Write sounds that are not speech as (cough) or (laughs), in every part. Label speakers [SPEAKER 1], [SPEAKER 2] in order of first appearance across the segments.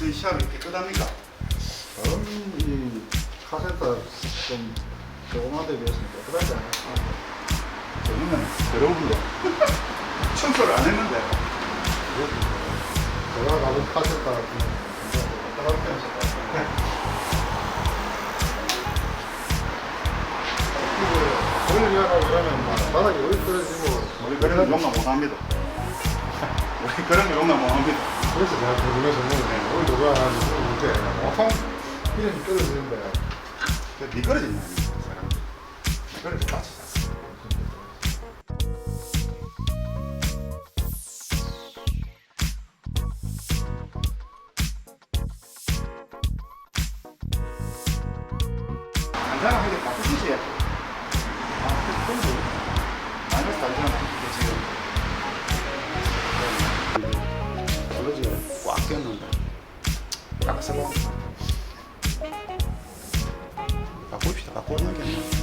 [SPEAKER 1] 어머니 시합이 깨끗합니까?
[SPEAKER 2] 다른 이 카센터 좀 조그만 데 비해서는 깨끗하지 않아요.
[SPEAKER 1] 저는 더러운데 (laughs) 청소를 안 했는데
[SPEAKER 2] 제가 가본 카센터 같은 경우는 편이실 것 같아요. 돌리하라고 그러면 막 바닥이 어디 떨어지고
[SPEAKER 1] 우리 거 용납 못합니다. 그런 거 용납 못 합니다.
[SPEAKER 2] 그래서 제가 궁금해서 물어보네. 어디 돌아가는지 물어볼 때 보통 이름이 떨어지는데
[SPEAKER 1] 그 미끄러진다 사람. 미끄러져 다치잖아. 간단한 하게 바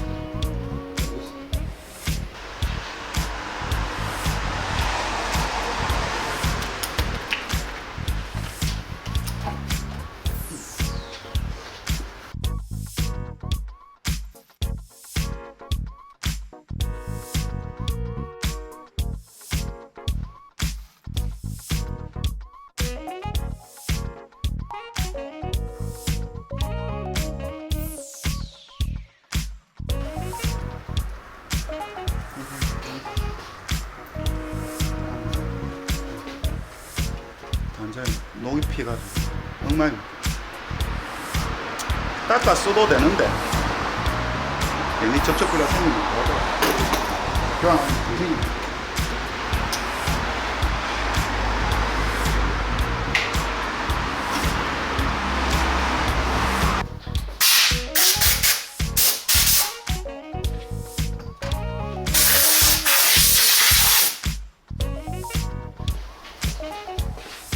[SPEAKER 1] 완전 녹이 피가지고 엉망 닦아 써도 되는데 괜히 접촉부가 생기면 뭐하더라 교환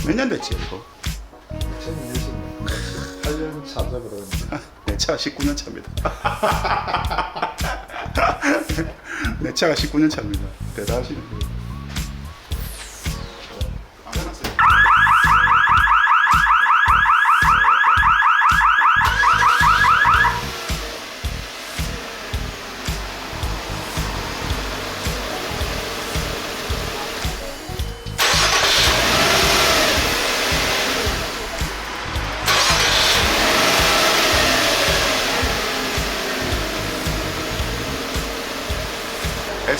[SPEAKER 1] 몇 년 됐지 이거?
[SPEAKER 2] 2020년 8년 차죠 그러니까 (laughs)
[SPEAKER 1] 내 차가 19년 차입니다. (laughs) 내 차가 19년 차입니다. 대단하시네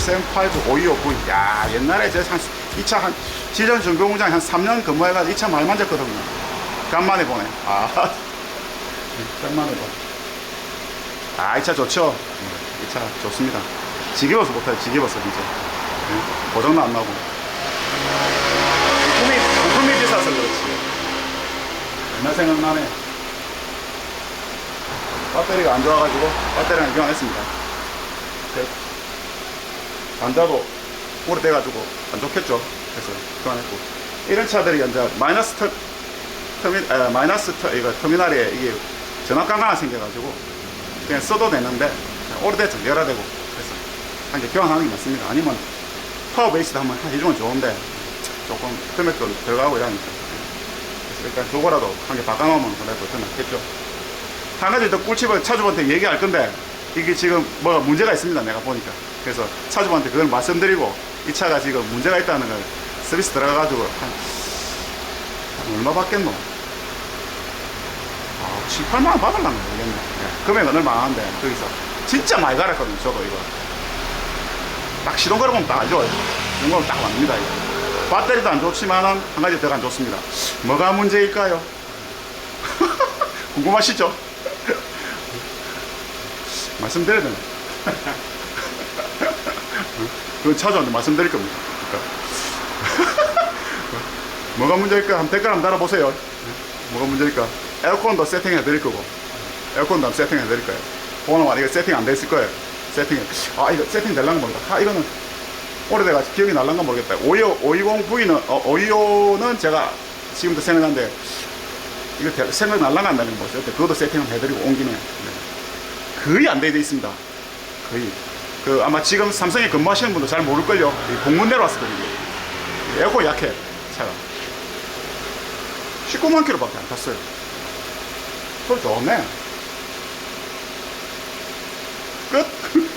[SPEAKER 1] SM5 5259. 야, 옛날에 제한 2차 한, 시전 정비공장 한 3년 근무해가지고 2차 많이 만졌거든요. 간만에 보네. 아, (laughs) 간만에 봐. 아, 2차 좋죠? 2차 좋습니다. 지겨워서 못해요, 지겨워서 진짜. 네, 고장도 안 나고. 부품이, 부품이 비싸서 그렇지. 옛날 생각나네. 배터리가 안 좋아가지고 배터리는 교환했습니다. 반자도 오래돼가지고 안 좋겠죠. 그래서 교환했고 이런 차들이 이제 마이너스 터, 터미, 에, 마이너스 터, 이거 터미널에 이게 전압 강화가 생겨가지고 그냥 써도 되는데 오래돼서 열화되고 그래서 한개 교환하는 게 맞습니다. 아니면 파워 베이스도 한번 해주면 좋은데 조금 금액도 들어가고 이러니까 그래서 일단 저거라도 한 개 바꿔놓으면 그래도 더 낫겠죠. 한 가지 더 꿀팁을 차주분한테 얘기할 건데 이게 지금 뭐가 문제가 있습니다 내가 보니까 그래서 차주분한테 그걸 말씀드리고 이 차가 지금 문제가 있다는 걸 서비스 들어가가지고 한, 한 얼마 받겠노? 아, 7, 8만 원 받을란가 모르겠네 예, 금액은 얼마 안 하는데 거기서 진짜 많이 갈았거든요 저도 이거 딱 시동 걸어보면 딱 알죠 시동 걸으면 딱 맞습니다 이거 배터리도 안 좋지만은 한 가지 더 안 좋습니다 뭐가 문제일까요? (laughs) 궁금하시죠? (laughs) 말씀드려야 되나? (laughs) 그건 차주한테 말씀드릴 겁니다. 그러니까. (laughs) 뭐가 문제일까? 한번 댓글 한번 달아보세요. 뭐가 문제일까? 에어컨도 세팅해 드릴 거고, 에어컨도 한번 세팅해 드릴 거예요. 오늘 이거 세팅 안돼 있을 거예요. 세팅해. 아, 이거 세팅 될랑가 모르겠다. 아, 이거는 오래돼가지고 기억이 날랑가 모르겠다. 520V는, 어, 525는 제가 지금도 생각하는데, 이거 대- 생각 나는 거죠. 그것도 세팅을 해드리고 온 김에. 네. 거의 안돼 있습니다. 거의. 그 아마 지금 삼성에 근무하시는 분도 잘 모를걸요. 이 공문 내려왔거든요. 에어컨 약해 차가. 19만 킬로 밖에 안 탔어요. 소리 좋네. 끝. (laughs)